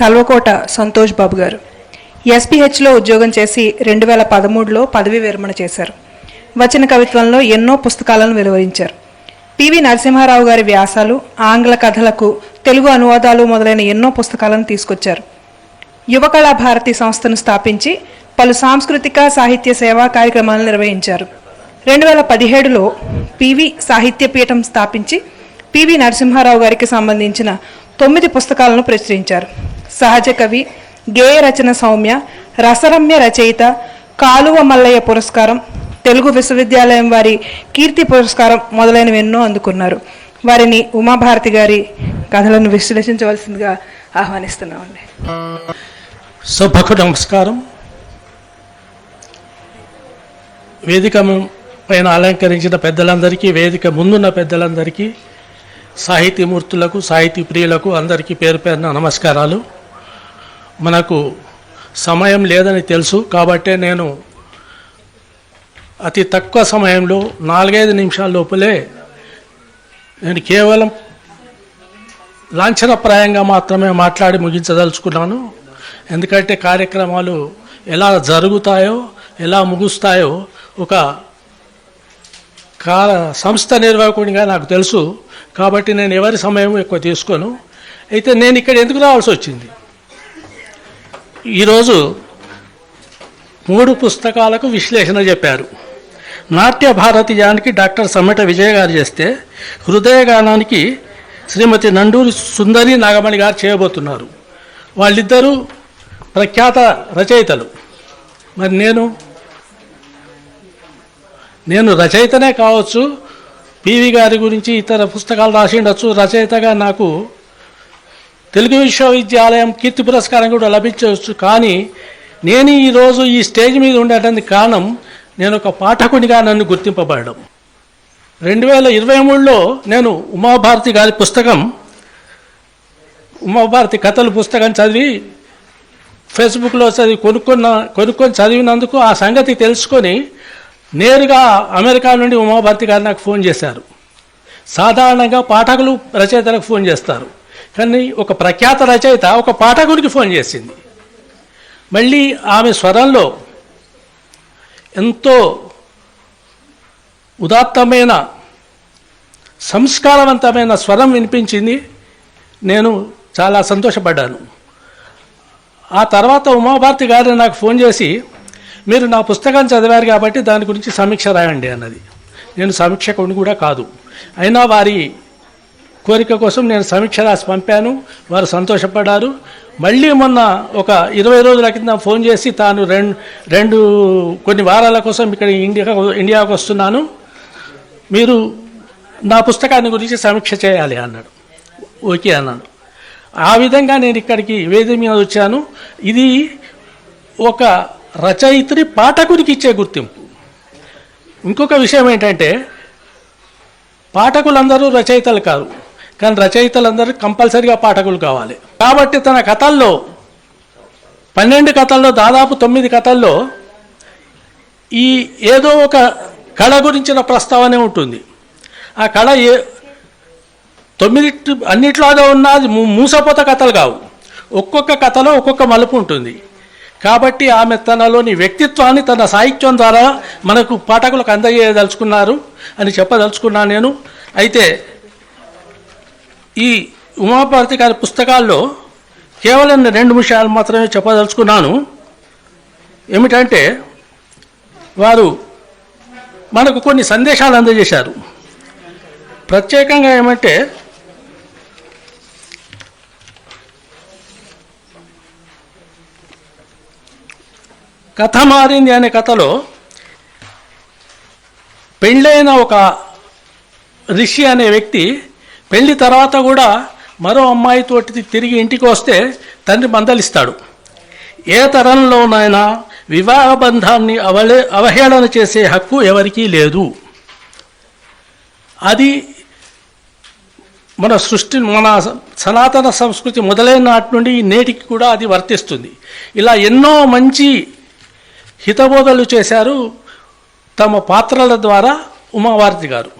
కల్వకోట సంతోష్ బాబు గారు. ఎస్పీహెచ్లో ఉద్యోగం చేసి రెండు వేల పదమూడులో పదవి విరమణ చేశారు. వచన కవిత్వంలో ఎన్నో పుస్తకాలను వెలువరించారు. పివి నరసింహారావు గారి వ్యాసాలు ఆంగ్ల కథలకు తెలుగు అనువాదాలు మొదలైన ఎన్నో పుస్తకాలను తీసుకొచ్చారు. యువకళా భారతి సంస్థను స్థాపించి పలు సాంస్కృతిక సాహిత్య సేవా కార్యక్రమాలను నిర్వహించారు. రెండు వేల పదిహేడులో పివి సాహిత్య పీఠం స్థాపించి పివి నరసింహారావు గారికి సంబంధించిన తొమ్మిది పుస్తకాలను ప్రచురించారు. సహజ కవి గేయ రచన సౌమ్య రసరమ్య రచయిత కాలువ మల్లయ్య పురస్కారం తెలుగు విశ్వవిద్యాలయం వారి కీర్తి పురస్కారం మొదలైనవి ఎన్నో అందుకున్నారు. వారిని ఉమాభారతి గారి కథలను విశ్లేషించవలసిందిగా ఆహ్వానిస్తున్నామండి. సభకు నమస్కారం. వేదిక పైన అలంకరించిన పెద్దలందరికీ వేదిక ముందున్న పెద్దలందరికీ సాహితీమూర్తులకు సాహితీ ప్రియులకు అందరికీ పేరు పేరున నమస్కారాలు. మనకు సమయం లేదని తెలుసు కాబట్టే నేను అతి తక్కువ సమయంలో నాలుగైదు నిమిషాల లోపలే నేను కేవలం లాంఛనప్రాయంగా మాత్రమే మాట్లాడి ముగించదలుచుకున్నాను. ఎందుకంటే కార్యక్రమాలు ఎలా జరుగుతాయో ఎలా ముగుస్తాయో ఒక కా సంస్థ నిర్వాహకునిగా నాకు తెలుసు. కాబట్టి నేను ఎవరి సమయం ఎక్కువ తీసుకోను. అయితే నేను ఇక్కడ ఎందుకు రావాల్సి వచ్చింది? ఈరోజు మూడు పుస్తకాలకు విశ్లేషణ చెప్పారు. నాట్య భారతీయానికి డాక్టర్ సమ్మెట విజయ గారు చేస్తే హృదయగానానికి శ్రీమతి నండూరి సుందరి నాగమణి గారు చేయబోతున్నారు. వాళ్ళిద్దరూ ప్రఖ్యాత రచయితలు. మరి నేను నేను రచయితనే కావచ్చు పివి గారి గురించి ఇతర పుస్తకాలు రాసిండొచ్చు. రచయితగా నాకు తెలుగు విశ్వవిద్యాలయం కీర్తి పురస్కారం కూడా లభించవచ్చు. కానీ నేను ఈరోజు ఈ స్టేజ్ మీద ఉండటానికి కారణం నేను ఒక పాఠకునిగా నన్ను గుర్తింపబడడం. రెండు వేల ఇరవై మూడులో నేను ఉమాభారతి గారి పుస్తకం ఉమాభారతి కథలు పుస్తకం చదివి ఫేస్బుక్లో చదివి కొనుక్కున్న కొనుక్కొని చదివినందుకు ఆ సంగతి తెలుసుకొని నేరుగా అమెరికా నుండి ఉమాభారతి గారు నాకు ఫోన్ చేశారు. సాధారణంగా పాఠకులు రచయితలకు ఫోన్ చేస్తారు. కానీ ఒక ప్రఖ్యాత రచయిత ఒక పాఠకునికి ఫోన్ చేసింది. మళ్ళీ ఆమె స్వరంలో ఎంతో ఉదాత్తమైన సంస్కారవంతమైన స్వరం వినిపించింది. నేను చాలా సంతోషపడ్డాను. ఆ తర్వాత ఉమాభారతి గారు నాకు ఫోన్ చేసి మీరు నా పుస్తకాన్ని చదివారు కాబట్టి దాని గురించి సమీక్ష రాయండి అన్నది. నేను సమీక్షకుని కూడా కాదు. అయినా వారి కోరిక కోసం నేను సమీక్ష రాసి పంపాను. వారు సంతోషపడ్డారు. మళ్ళీ మొన్న ఒక ఇరవై రోజుల కింద ఫోన్ చేసి తాను రెండు రెండు కొన్ని వారాల కోసం ఇక్కడ ఇండియా ఇండియాకు వస్తున్నాను. మీరు నా పుస్తకాన్ని గురించి సమీక్ష చేయాలి అన్నాడు. ఓకే అన్నాను ఆ విధంగా నేను ఇక్కడికి వేది మీద వచ్చాను. ఇది ఒక రచయిత్రి పాఠకుడికి ఇచ్చే గుర్తింపు. ఇంకొక విషయం ఏంటంటే పాఠకులందరూ రచయితలు కాదు. కానీ రచయితలందరూ కంపల్సరిగా పాఠకులు కావాలి. కాబట్టి తన కథల్లో పన్నెండు కథల్లో దాదాపు తొమ్మిది కథల్లో ఈ ఏదో ఒక కళ గురించిన ప్రస్తావనే ఉంటుంది. ఆ కళ ఏ తొమ్మిది అన్నిట్లాగా ఉన్నది మూ- మూసపోత కథలు కావు. ఒక్కొక్క కథలో ఒక్కొక్క మలుపు ఉంటుంది. కాబట్టి ఆమె తనలోని వ్యక్తిత్వాన్ని తన సాహిత్యం ద్వారా మనకు పాఠకులకు అందజేయదలుచుకున్నారు అని చెప్పదలుచుకున్నాను నేను. అయితే ఈ ఉమాభారతి గారి పుస్తకాల్లో కేవలం రెండు విషయాలు మాత్రమే చెప్పదలుచుకున్నాను. ఏమిటంటే వారు మనకు కొన్ని సందేశాలు అందజేశారు. ప్రత్యేకంగా ఏమంటే కథ మారింది అనే కథలో పెళ్ళైన ఒక రిషి అనే వ్యక్తి పెళ్ళి తర్వాత కూడా మరో అమ్మాయితోటి తిరిగి ఇంటికి వస్తే తండ్రి మందలిస్తాడు. ఏ తరంలోనైనా వివాహ బంధాన్ని అవలే అవహేళన చేసే హక్కు ఎవరికీ లేదు. అది మన సృష్టి మన సనాతన సంస్కృతి మొదలైన నాటి నుండి నేటికి కూడా అది వర్తిస్తుంది. ఇలా ఎన్నో మంచి హితబోధలు చేశారు తమ పాత్రల ద్వారా ఉమావారతి గారు.